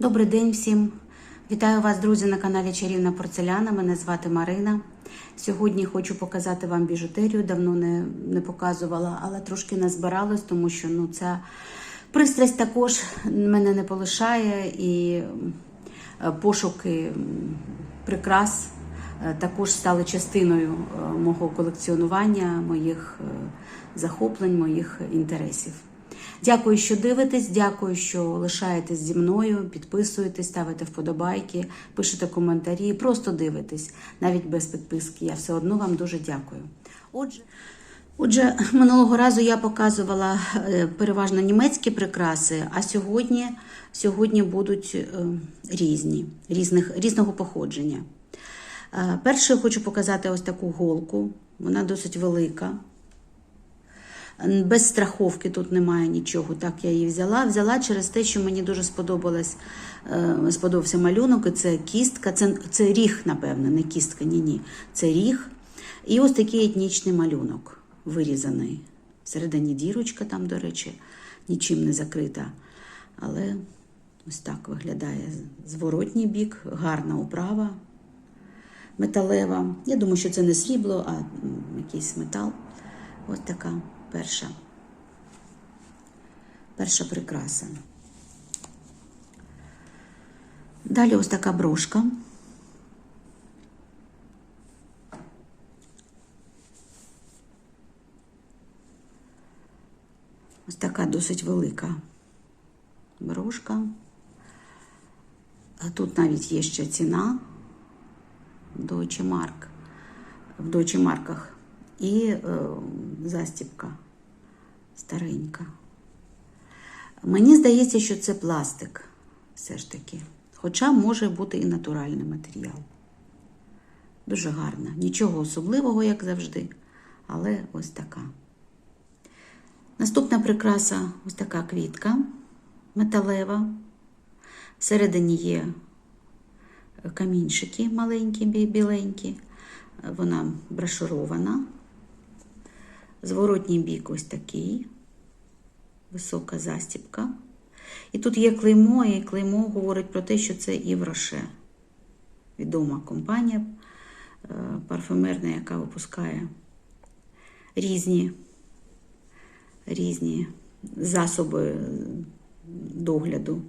Добрий день всім! Вітаю вас, друзі, на каналі Чарівна Порцеляна. Мене звати Марина. Сьогодні хочу показати вам біжутерію. Давно не, не показувала, але трошки назбиралась, тому що ну, ця пристрасть також мене не полишає і е, пошуки прикрас е, також стали частиною е, мого колекціонування, моїх захоплень, моїх інтересів. Дякую, що дивитесь, дякую, що лишаєтесь зі мною, підписуєтесь, ставите вподобайки, пишете коментарі, просто дивитесь, навіть без підписки. Я все одно вам дуже дякую. Отже, Отже, минулого разу я показувала е, переважно німецькі прикраси, а сьогодні, сьогодні будуть е, різні, різних, різного походження. Е, Перше хочу показати ось таку голку. Вона досить велика. Без страховки тут немає нічого. Так я її взяла. Взяла через те, що мені дуже сподобалось, е, сподобався малюнок. І це кістка, це, це ріг, напевно, не кістка, ні, ні. Це ріг. І ось такий етнічний малюнок вирізаний. Всередині дірочка там, до речі, нічим не закрита. Але ось так виглядає зворотній бік, гарна управа металева. Я думаю, що це не срібло, а якийсь метал. Ось така перша. Перша прикраса. Далі ось така брошка. Ось така досить велика брошка. А тут навіть є ще ціна Deutsche Mark, в Deutsche Марках. І е, застібка старенька. Мені здається, що це пластик все ж таки. Хоча може бути і натуральний матеріал. Дуже гарна. Нічого особливого, як завжди, але ось така. Наступна прикраса ось така квітка металева. Всередині є камінчики маленькі, біленькі. Вона брошурована. Зворотній бік ось такий, висока застібка. І тут є клеймо, і клеймо говорить про те, що це Івроше. Відома компанія е, парфюмерна, яка випускає різні, різні засоби догляду.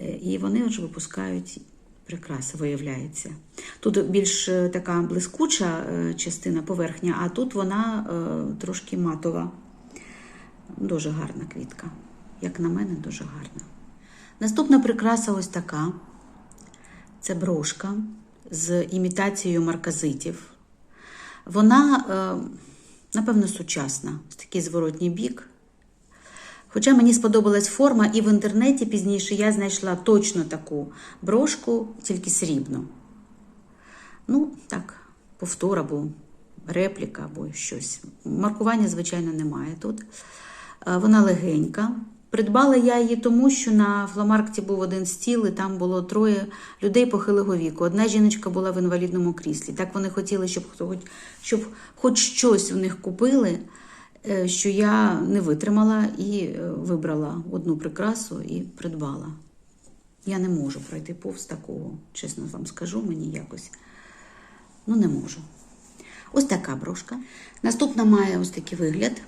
Е, І вони ж випускають прикраси, виявляється. Тут більш е, така блискуча е, частина поверхня, а тут вона е, трошки матова. Дуже гарна квітка. Як на мене, дуже гарна. Наступна прикраса ось така. Це брошка з імітацією марказитів. Вона, напевно, сучасна. Такий зворотній бік. Хоча мені сподобалась форма, і в інтернеті пізніше я знайшла точно таку брошку, тільки срібну. Ну, так, повтор або репліка, або щось. Маркування, звичайно, немає тут. Е, Вона легенька. Придбала я її тому, що на фломаркті був один стіл, і там було троє людей похилого віку. Одна жіночка була в інвалідному кріслі. Так вони хотіли, щоб щоб хоч щось в них купили, що я не витримала і е, вибрала одну прикрасу і придбала. Я не можу пройти повз такого, чесно вам скажу, мені якось ну не можу. Ось така брошка. Наступна має ось такий вигляд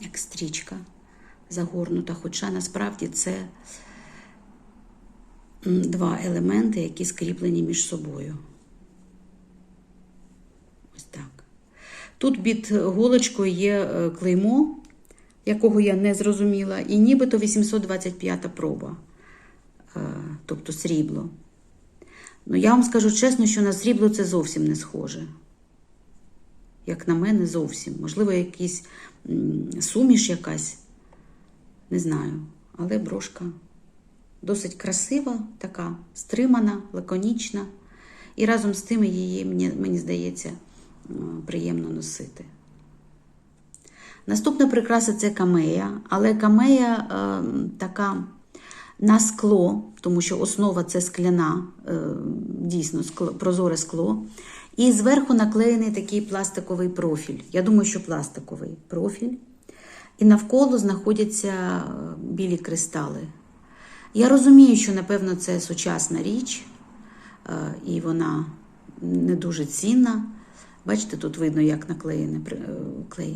як стрічка загорнута, хоча насправді це два елементи, які скріплені між собою. Ось так. Тут під голочкою є е, клеймо, якого я не зрозуміла, і нібито 825 проба, е, тобто срібло. Ну, я вам скажу чесно, що на срібло це зовсім не схоже як на мене, зовсім. Можливо, якийсь суміш якась, не знаю. Але брошка досить красива, така, стримана, лаконічна. І разом з тим її, мені, здається, приємно носити. Наступна прикраса це камея, але камея е, така на скло, тому що основа це скляна, е, дійсно скло, прозоре скло. І зверху наклеєний такий пластиковий профіль. Я думаю, що пластиковий профіль. І навколо знаходяться е, білі кристали. Я розумію, що, напевно, це сучасна річ, е, і вона не дуже цінна. Бачите, тут видно, як наклеєне е,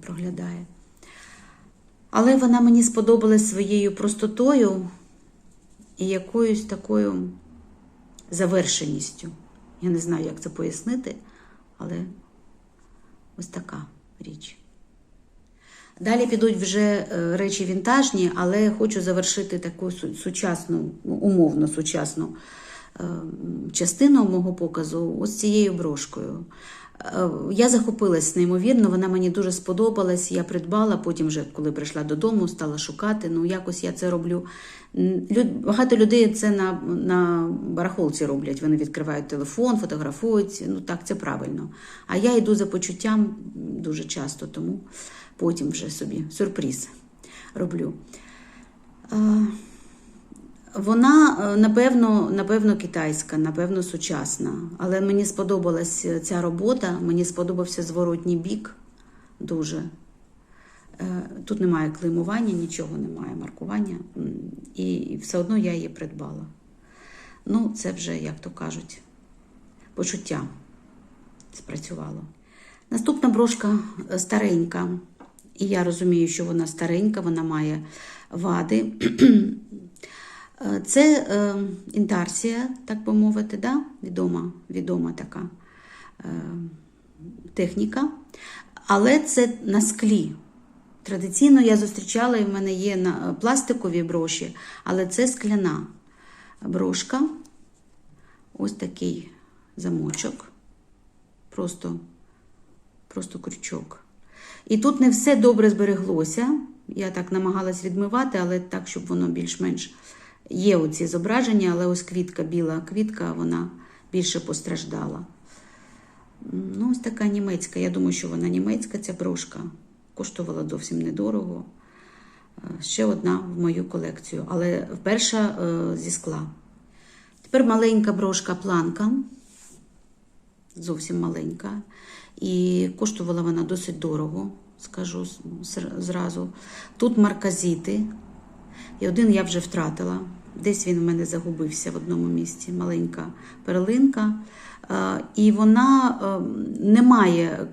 проглядає. Але вона мені сподобалась своєю простотою і якоюсь такою завершеністю. Я не знаю, як це пояснити, але ось така річ. Далі підуть вже е, речі вінтажні, але хочу завершити таку сучасну, умовно сучасну е, частину мого показу ось цією брошкою. Е, Я захопилась неймовірно, вона мені дуже сподобалась. Я придбала, потім, вже, коли прийшла додому, стала шукати. Ну, якось я це роблю. Люд- Багато людей це на, на барахолці роблять. Вони відкривають телефон, фотографують. Ну так, це правильно. А я йду за почуттям дуже часто, тому потім вже собі сюрприз роблю. Е, Вона, е, напевно, напевно, китайська, напевно, сучасна. Але мені сподобалась ця робота, мені сподобався зворотній бік дуже. Е, Тут немає клеймування, нічого немає, маркування. І все одно я її придбала. Ну, це вже, як то кажуть, почуття спрацювало. Наступна брошка е, старенька. І я розумію, що вона старенька, вона має вади. Е, Це е, інтарсія, так би мовити, да? відома, відома така е, техніка. Але це на склі. Традиційно я зустрічала, і в мене є на пластикові броші, але це скляна брошка. Ось такий замочок. Просто, просто крючок. І тут не все добре збереглося. Я так намагалась відмивати, але так, щоб воно більш-менш є оці зображення, але ось квітка, біла квітка, вона більше постраждала. Ну, ось така німецька. Я думаю, що вона німецька, ця брошка. Коштувала зовсім недорого. Е, Ще одна в мою колекцію, але перша е, зі скла. Тепер маленька брошка планка, зовсім маленька. І коштувала вона досить дорого, скажу зразу. Тут марказіти. І один я вже втратила. Десь він в мене загубився в одному місці. Маленька перлинка. Е, І вона е, не має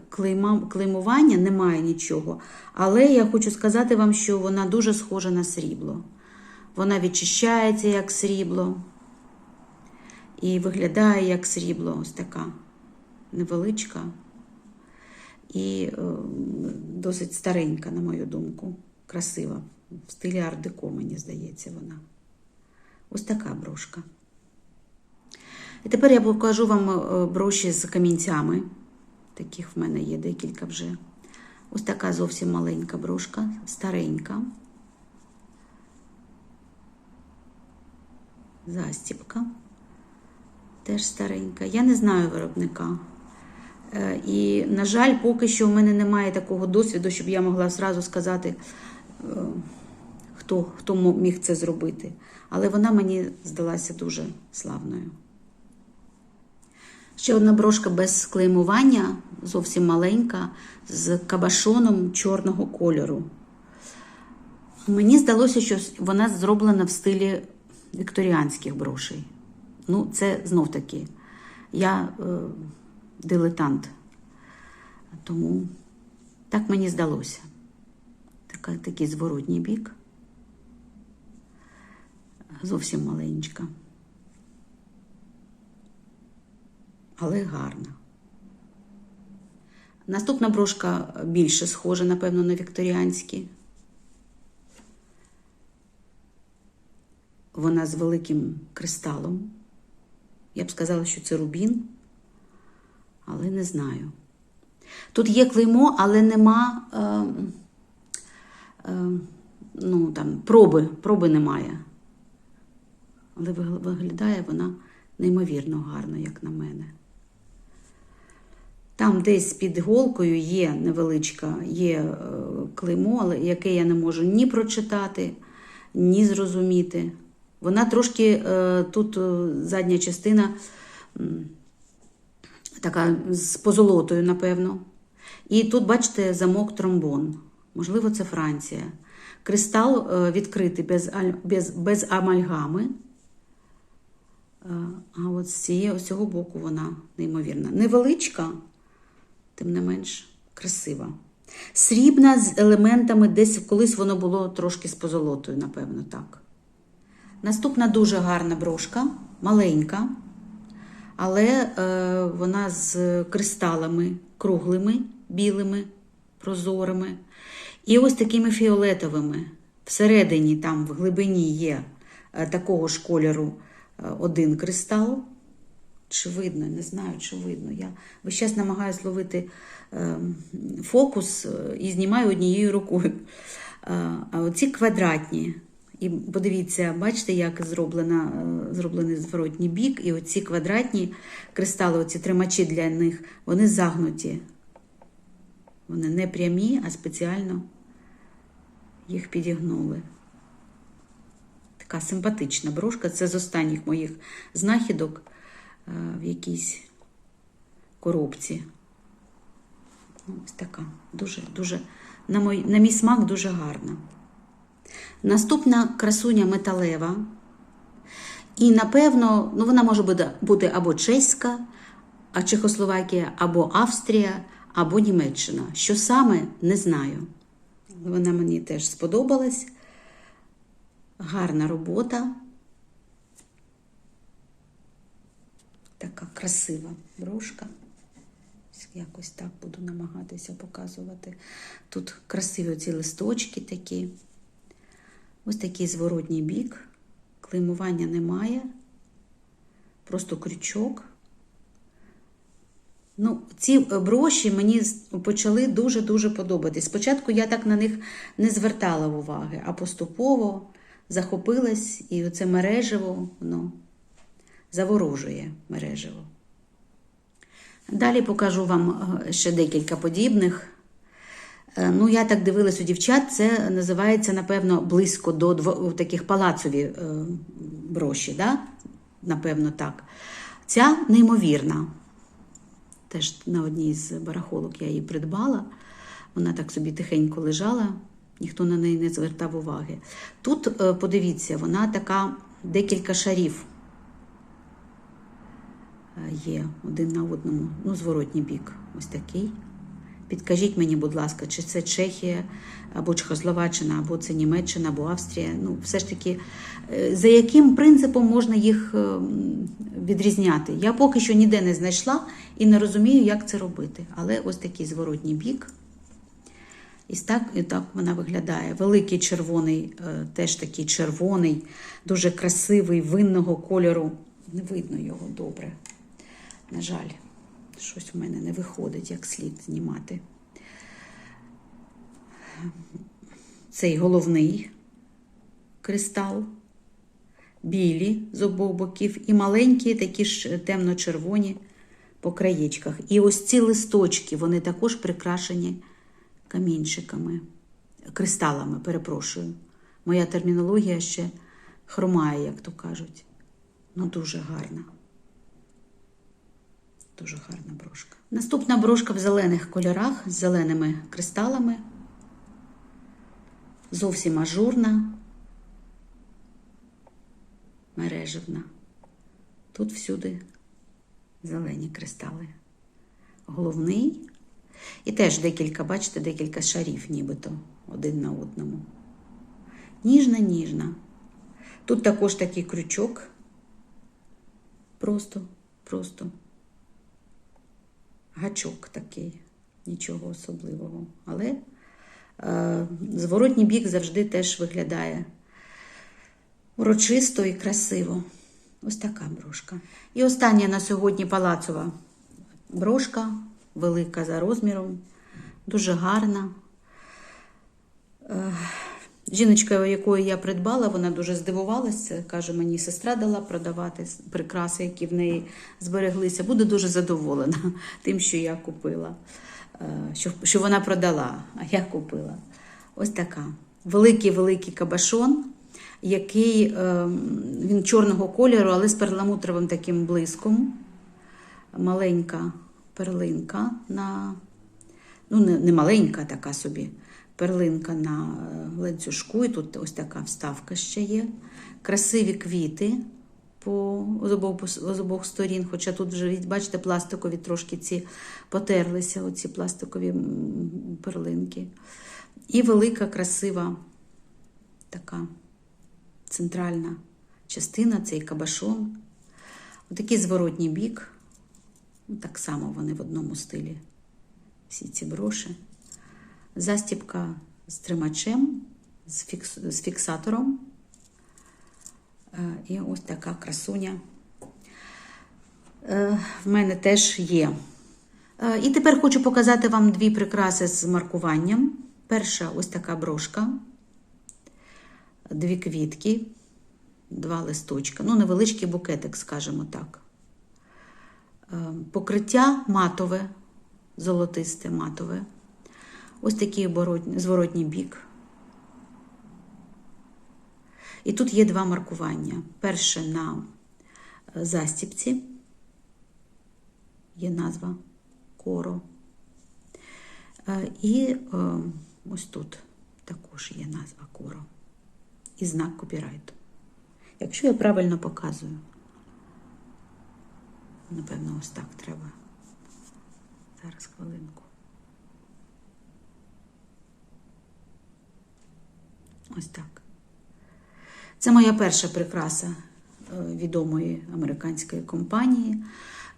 клеймування, немає нічого. Але я хочу сказати вам, що вона дуже схожа на срібло. Вона відчищається як срібло і виглядає як срібло, ось така невеличка і е, досить старенька, на мою думку. Красива. В стилі ар-деко, мені здається, вона. Ось така брошка. І тепер я покажу вам е, броші з камінцями. Таких в мене є декілька вже. Ось така зовсім маленька брошка, старенька. Застіпка. Теж старенька. Я не знаю виробника. Е, І, на жаль, поки що в мене немає такого досвіду, щоб я могла зразу сказати, е, хто, хто міг це зробити. Але вона мені здалася дуже славною. Ще одна брошка без клеймування, зовсім маленька, з кабашоном чорного кольору. Мені здалося, що вона зроблена в стилі вікторіанських брошей. Ну, це знов таки. Я е, дилетант. Тому так мені здалося. Такий зворотній бік. Зовсім маленька. Але гарна. Наступна брошка більше схожа, напевно, на вікторіанські. Вона з великим кристалом. Я б сказала, що це рубін, але не знаю. Тут є клеймо, але нема е, е, ну, там, проби, проби немає. Але виглядає вона неймовірно гарно, як на мене. Там десь під голкою є невеличка, є е, клеймо, яке я не можу ні прочитати, ні зрозуміти. Вона трошки е, тут е, задня частина така з позолотою, напевно. І тут, бачите, замок тромбон. Можливо, це Франція. Кристал відкритий без, без, без амальгами. Е, А от з цієї, цього боку вона неймовірна. Невеличка, тим не менш красива. Срібна з елементами, десь колись воно було трошки з позолотою, напевно, так. Наступна дуже гарна брошка, маленька, але е, вона з кристалами круглими, білими, прозорими. І ось такими фіолетовими. Всередині, там, в глибині є е, такого ж кольору один кристал. Чи видно, не знаю, чи видно. Я весь час намагаюся зловити е, фокус е, і знімаю однією рукою. Е, а оці квадратні. І подивіться, бачите, як зроблена, е, зроблений зворотній бік, і оці квадратні кристали, оці тримачі для них, вони загнуті. Вони не прямі, а спеціально їх підігнули. Така симпатична брошка. Це з останніх моїх знахідок е, в якійсь коробці. Ось така. Дуже, дуже, на, мой, на мій смак дуже гарна. Наступна красуня металева. І, напевно, ну, вона може бути або чеська, а Чехословакія, або Австрія, або Німеччина. Що саме, не знаю. Вона мені теж сподобалась. Гарна робота. Така красива брошка. Якось так буду намагатися показувати. Тут красиві ці листочки такі. Ось такий зворотній бік. Клеймування немає. Просто крючок. Ну, ці броші мені почали дуже-дуже подобатись. Спочатку я так на них не звертала уваги, а поступово захопилась, і оце мережево, воно заворожує мережево. Далі покажу вам е, ще декілька подібних. Е, Ну, я так дивилась у дівчат, це називається, напевно, близько до таких палацові е, броші, да? напевно, так. Ця неймовірна. Теж на одній з барахолок я її придбала. Вона так собі тихенько лежала, ніхто на неї не звертав уваги. Тут, е, подивіться, вона така декілька шарів е, є один на одному. Ну, зворотній бік, ось такий. Підкажіть мені, будь ласка, чи це Чехія, або Чехословаччина, або це Німеччина, або Австрія. Ну, все ж таки, е, за яким принципом можна їх відрізняти? Я поки що ніде не знайшла і не розумію, як це робити. Але ось такий зворотній бік. І так, і так вона виглядає. Великий червоний, е, теж такий червоний, дуже красивий, винного кольору. Не видно його добре. На жаль, щось у мене не виходить, як слід знімати. Цей головний кристал, білі з обох боків, і маленькі, такі ж темно-червоні по краєчках. І ось ці листочки, вони також прикрашені камінчиками, кристалами, перепрошую. Моя термінологія ще хромає, як то кажуть. Ну, дуже гарна. Дуже гарна брошка. Наступна брошка в зелених кольорах з зеленими кристалами. Зовсім ажурна, мережевна. Тут всюди зелені кристали. Головний. І теж декілька, бачите, декілька шарів, нібито один на одному. Ніжна, ніжна. Тут також такий крючок. Просто, просто гачок такий, нічого особливого. Але е, зворотній бік завжди теж виглядає урочисто і красиво. Ось така брошка. І остання на сьогодні палацова брошка, велика за розміром, дуже гарна. Е, Жіночка, якої я придбала, вона дуже здивувалася. Каже, мені сестра дала продавати прикраси, які в неї збереглися. Буду дуже задоволена тим, що я купила, е, що, що вона продала, а я купила. Ось така. Великий-великий кабашон, який е, він чорного кольору, але з перламутровим таким блиском. Маленька перлинка на ну, не, не маленька така собі перлинка на е, ланцюжку, і тут ось така вставка ще є. Красиві квіти по, з, обох, з обох сторін, хоча тут вже, бачите, пластикові трошки ці потерлися, оці пластикові перлинки. І велика, красива така центральна частина, цей кабашон. Отакий зворотній бік. Ну, Так само вони в одному стилі. Всі ці броші. Застібка з тримачем, з, фікс, з фіксатором. Е, І ось така красуня е, в мене теж є. Е, І тепер хочу показати вам дві прикраси з маркуванням. Перша ось така брошка, дві квітки, два листочка, ну, невеличкий букетик, скажімо так. Е, Покриття матове, золотисте матове. Ось такий зворотній бік. І тут є два маркування. Перше на е, застіпці, є назва коро. Е, І е, ось тут також є назва коро. І знак копірайту. Якщо я правильно показую, напевно, ось так треба. Зараз хвилинку. Ось так. Це моя перша прикраса е, відомої американської компанії.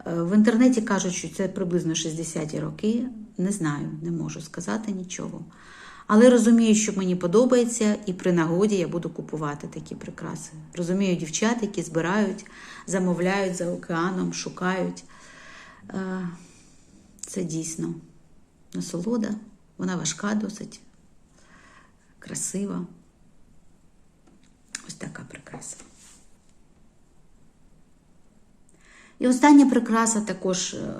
Е, В інтернеті кажуть, що це приблизно 60-ті роки. Не знаю, не можу сказати нічого. Але розумію, що мені подобається, і при нагоді я буду купувати такі прикраси. Розумію дівчат, які збирають, замовляють за океаном, шукають. Е, Це дійсно насолода. Вона важка досить, красива. Ось така прикраса. І остання прикраса також е,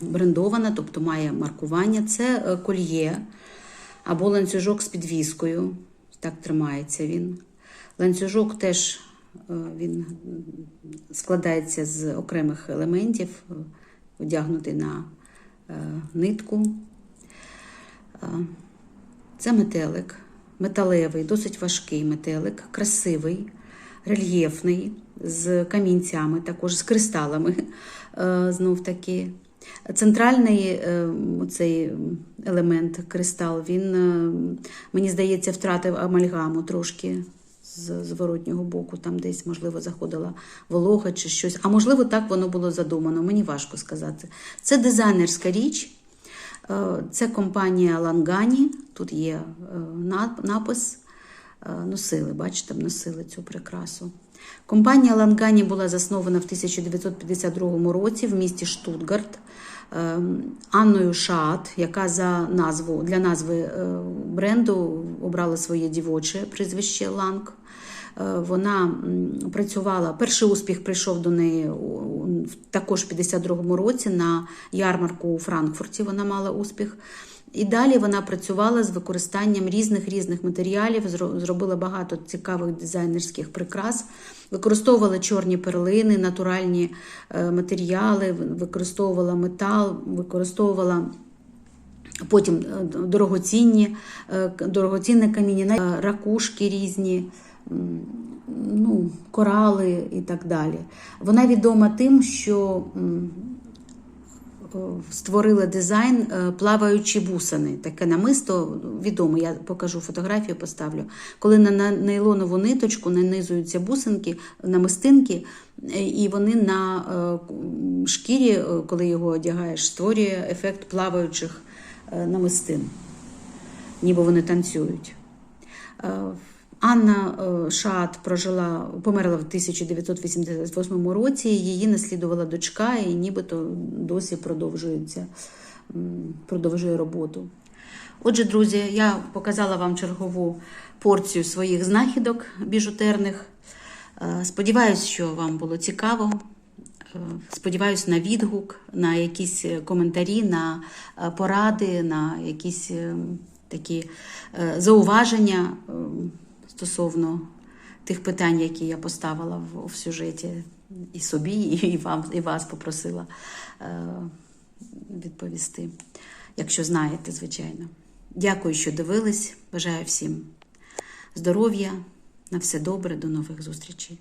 брендована, тобто має маркування. Це е, кольє або ланцюжок з підвіскою. Так тримається він. Ланцюжок теж е, він складається з окремих елементів, е, одягнутий на е, нитку. Це метелик, металевий, досить важкий метелик, красивий, рельєфний, з камінцями, також з кристалами. Знов таки. Центральний е, цей елемент кристал, він, е, мені здається, втратив амальгаму трошки з зворотнього боку, там десь, можливо, заходила волога чи щось. А можливо, так воно було задумано, мені важко сказати. Це дизайнерська річ. Е, Це компанія Лангані. Тут є напис. Носили, бачите, носили цю прикрасу. Компанія Лангані була заснована в 1952 році в місті Штутгарт е, Анною Шаат, яка за назву для назви е, бренду обрала своє дівоче прізвище Ланг. Е, Вона працювала. Перший успіх прийшов до неї також в 52-му році на ярмарку у Франкфурті. Вона мала успіх. І далі вона працювала з використанням різних різних матеріалів, зробила багато цікавих дизайнерських прикрас, використовувала чорні перлини, натуральні е, матеріали, використовувала метал, використовувала Потім е, дорогоцінні, е, дорогоцінне каміння, ракушки різні, ну, корали і так далі. Вона відома тим, що створила дизайн е, плаваючі бусини. Таке намисто відомо, я покажу фотографію, поставлю. Коли на нейлонову ниточку нанизуються бусинки, намистинки, е, і вони на е, шкірі, е, коли його одягаєш, створює ефект плаваючих е, намистин, ніби вони танцюють. Анна е, Шаат прожила, померла в 1988 році. Її наслідувала дочка, і нібито досі продовжується, продовжує роботу. Отже, друзі, я показала вам чергову порцію своїх знахідок біжутерних. Е, Сподіваюсь, що вам було цікаво. Е, Сподіваюсь на відгук, на якісь коментарі, на поради, на якісь е, такі зауваження е, стосовно тих питань, які я поставила в, в сюжеті і собі, і вам, і вас попросила е, відповісти, якщо знаєте, звичайно. Дякую, що дивились. Бажаю всім здоров'я, на все добре, до нових зустрічей.